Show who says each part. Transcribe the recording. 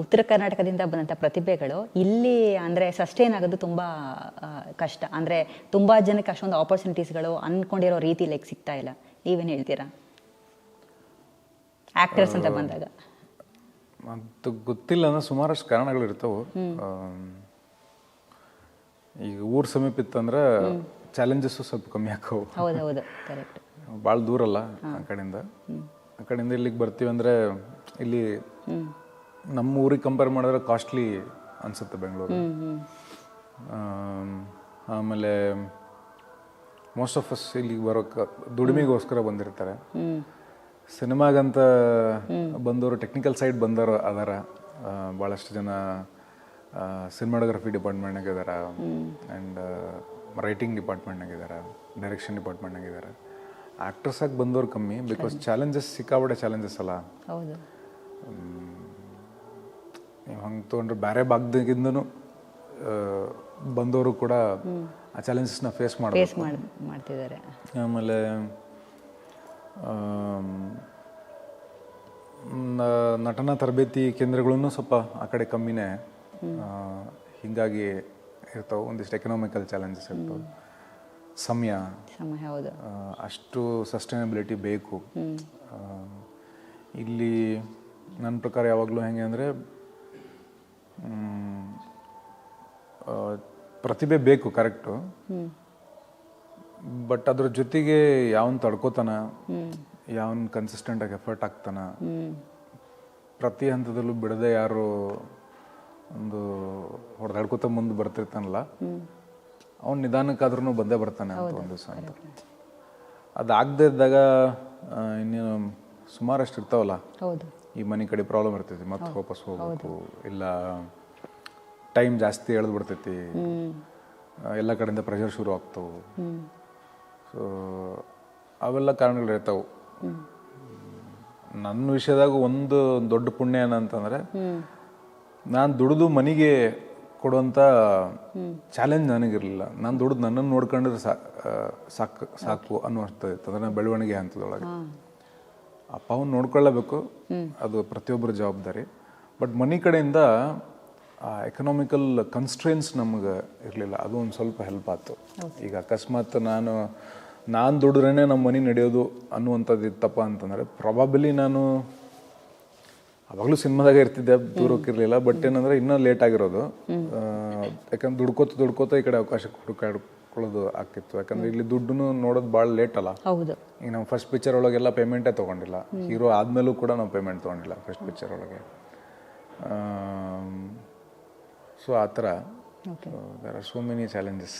Speaker 1: ಉತ್ತರ ಕರ್ನಾಟಕದಿಂದ ಬಂದಂಥ ಪ್ರತಿಭೆಗಳು ಇಲ್ಲಿ ಅಂದರೆ ಸಸ್ಟೈನ್ ಆಗೋದು ತುಂಬ ಕಷ್ಟ. ಅಂದರೆ ತುಂಬ ಜನಕ್ಕೆ ಅಷ್ಟೊಂದು ಆಪರ್ಚುನಿಟೀಸ್ಗಳು ಅಂದ್ಕೊಂಡಿರೋ ರೀತಿ ಲೈಕ್ ಸಿಗ್ತಾ ಇಲ್ಲ. ನೀವೇನು ಹೇಳ್ತೀರಾ? ಆ್ಯಕ್ಟರ್ಸ್ ಅಂತ ಬಂದಾಗ.
Speaker 2: ಅದು ಗೊತ್ತಿಲ್ಲ ಅಂದ್ರೆ ಸುಮಾರಷ್ಟು ಕಾರಣಗಳು ಇರ್ತವೆ. ಈಗ ಊರ್ ಸಮೀಪ ಇತ್ತಂದ್ರೆ ಚಾಲೆಂಜಸ್ಸು ಸ್ವಲ್ಪ ಕಮ್ಮಿ ಆಕವು
Speaker 1: ಹೌದು ಹೌದು ಕರೆಕ್ಟ್
Speaker 2: ಭಾಳ ದೂರ ಅಲ್ಲ ಆ ಕಡೆಯಿಂದ. ಆ ಕಡೆಯಿಂದ ಇಲ್ಲಿಗೆ ಬರ್ತೀವಿ ಅಂದ್ರೆ ಇಲ್ಲಿ ನಮ್ಮ ಊರಿಗೆ ಕಂಪೇರ್ ಮಾಡಿದ್ರೆ ಕಾಸ್ಟ್ಲಿ ಅನ್ಸುತ್ತೆ ಬೆಂಗಳೂರು. ಆಮ್, ಆಮೇಲೆ ಮೋಸ್ಟ್ ಆಫ್ ಅಸ್ ಇಲ್ಲಿಗೆ ಬರೋಕೆ ದುಡಿಮೆಗೋಸ್ಕರ ಬಂದಿರ್ತಾರೆ. ಸಿನಿಮಾಗಂತ ಬಂದವರು ಟೆಕ್ನಿಕಲ್ ಸೈಡ್ ಬಂದವರು ಅದಾರ ಭಾಳಷ್ಟು ಜನ ಸಿನಿಮಾಟೋಗ್ರಫಿ ಡಿಪಾರ್ಟ್ಮೆಂಟ್ನಾಗ ಇದಾರ. ಆ್ಯಂಡ್ ರೈಟಿಂಗ್ ಡಿಪಾರ್ಟ್ಮೆಂಟ್ನಾಗ ಇದಾರ ಡೈರೆಕ್ಷನ್ ಡಿಪಾರ್ಟ್ಮೆಂಟ್ನಾಗ ಇದ್ದಾರೆ ಆ್ಯಕ್ಟರ್ಸಾಗಿ ಆಗಿ ಬಂದವರು ಕಮ್ಮಿ ಬಿಕಾಸ್ ಚಾಲೆಂಜಸ್ ಸಿಕ್ಕಾಬಡೆ ಚಾಲೆಂಜಸ್ ಅಲ್ಲ. ನೀವು ಹಂಗೆ ತೊಗೊಂಡ್ರೆ ಬೇರೆ ಭಾಗದಾಗಿಂದನೂ ಬಂದವರು ಕೂಡ ಆ ಚಾಲೆಂಜಸ್ನ ಫೇಸ್
Speaker 1: ಮಾಡ್ತಿದ್ದಾರೆ.
Speaker 2: ಆಮೇಲೆ ಆಮ್, ನಟನಾ ತರಬೇತಿ ಕೇಂದ್ರಗಳನ್ನು ಸ್ವಲ್ಪ ಆ ಕಡೆ ಕಮ್ಮಿನೇ ಹಿಂಗಾಗಿ ಇರ್ತಾವೆ ಒಂದಿಷ್ಟು ಎಕನಾಮಿಕಲ್ ಚಾಲೆಂಜಸ್ ಇರ್ತವೆ. ಸಮಯ. ಅಷ್ಟು ಸಸ್ಟೈನಬಿಲಿಟಿ ಬೇಕು. ಇಲ್ಲಿ ನನ್ನ ಪ್ರಕಾರ ಯಾವಾಗಲೂ ಹೆಂಗೆ ಅಂದರೆ ಪ್ರತಿಭೆ ಬೇಕು ಕರೆಕ್ಟು. ಬಟ್ ಅದ್ರ ಜೊತೆಗೆ ಯಾವನ್ ತಡ್ಕೋತಾನ ಯಾವನ್ ಕನ್ಸಿಸ್ಟೆಂಟ್ ಆಗಿ ಎಫರ್ಟ್ ಆಗ್ತಾನ ಪ್ರತಿ ಹಂತದಲ್ಲೂ ಬಿಡದೆ ಯಾರು ಒಂದು ಹೊಡೆದಾಡ್ಕೋತ ಮುಂದೆ ಬರ್ತಿರ್ತಾನಲ್ಲ ಅವ್ನು ನಿಧಾನಕ್ಕಾದ್ರೂ ಬಂದೇ ಬರ್ತಾನೆ ಅಂತ ಒಂದು ದಿವಸ ಅಂತ. ಅದಾಗದೇ ಇದ್ದಾಗ ಇನ್ನೇನು ಸುಮಾರಷ್ಟು ಇರ್ತಾವಲ್ಲ ಈ ಮನೆ ಕಡೆ ಪ್ರಾಬ್ಲಮ್ ಇರ್ತೈತಿ ಮತ್ತೆ ವಾಪಸ್ ಹೋಗ್ಬೇಕು ಇಲ್ಲ ಟೈಮ್ ಜಾಸ್ತಿ ಎಳೆದು ಬಿಡ್ತೈತಿ ಎಲ್ಲ ಕಡೆಯಿಂದ ಪ್ರೆಷರ್ ಶುರು ಆಗ್ತವೆ. ಸೊ ಅವೆಲ್ಲ ಕಾರಣಗಳಿರ್ತಾವೆ ನನ್ನ ವಿಷಯದಾಗ ಒಂದು ದೊಡ್ಡ ಪುಣ್ಯ ಏನಂತಂದ್ರೆ ನಾನು ದುಡಿದು ಮನೆಗೆ ಕೊಡುವಂಥ ಚಾಲೆಂಜ್ ನನಗಿರಲಿಲ್ಲ. ನಾನು ದುಡ್ದು ನನ್ನನ್ನು ನೋಡ್ಕೊಂಡ್ರೆ ಸಾಕು ಸಾಕು ಅನ್ನುವಂಥದ್ದು ಇತ್ತು. ಅಂದ್ರೆ ಬೆಳವಣಿಗೆ ಹಂತದೊಳಗೆ. ಅಪ್ಪ ಅವ್ನು ನೋಡ್ಕೊಳ್ಳಬೇಕು. ಅದು ಪ್ರತಿಯೊಬ್ಬರ ಜವಾಬ್ದಾರಿ. ಬಟ್ ಮನಿ ಕಡೆಯಿಂದ ಆ ಎಕನಾಮಿಕಲ್ ಕನ್ಸ್ಟ್ರೆನ್ಸ್ ನಮ್ಗೆ ಇರಲಿಲ್ಲ. ಅದು ಒಂದು ಸ್ವಲ್ಪ ಹೆಲ್ಪ್ ಆಯ್ತು ಈಗ ಅಕಸ್ಮಾತ್ ನಾನು ನಾನು ದುಡ್ರೇ ನಮ್ಮ ಮನೆ ನಡೆಯೋದು ಅನ್ನುವಂಥದ್ದು ಇತ್ತಪ್ಪ ಅಂತಂದರೆ ಪ್ರಾಬಬಲಿ ನಾನು ಅವಾಗಲೂ ಸಿನಿಮಾದಾಗ ಇರ್ತಿದ್ದೆ ದೂರಕ್ಕೆ ಇರಲಿಲ್ಲ. ಬಟ್ ಏನಂದ್ರೆ ಇನ್ನೂ ಲೇಟ್ ಆಗಿರೋದು. ಯಾಕಂದ್ರೆ ದುಡ್ಕೋತ ದುಡ್ಕೋತ ಈ ಕಡೆ ಅವಕಾಶ ಹುಡುಕಾಡ್ಕೊಳ್ಳೋದು ಆಗ್ತಿತ್ತು. ಯಾಕಂದ್ರೆ ಇಲ್ಲಿ ದುಡ್ಡು ನೋಡೋದು ಭಾಳ ಲೇಟ್ ಅಲ್ಲ.
Speaker 1: ಹೌದು.
Speaker 2: ಈಗ ನಾವು ಫಸ್ಟ್ ಪಿಕ್ಚರ್ ಒಳಗೆಲ್ಲ ಪೇಮೆಂಟೇ ತೊಗೊಂಡಿಲ್ಲ. ಹೀರೋ ಆದಮೇಲೂ ಕೂಡ ನಾವು ಪೇಮೆಂಟ್ ತೊಗೊಂಡಿಲ್ಲ ಫಸ್ಟ್ ಪಿಕ್ಚರ್ ಒಳಗೆ. ಸೊ ಆ ಥರ. There are so many challenges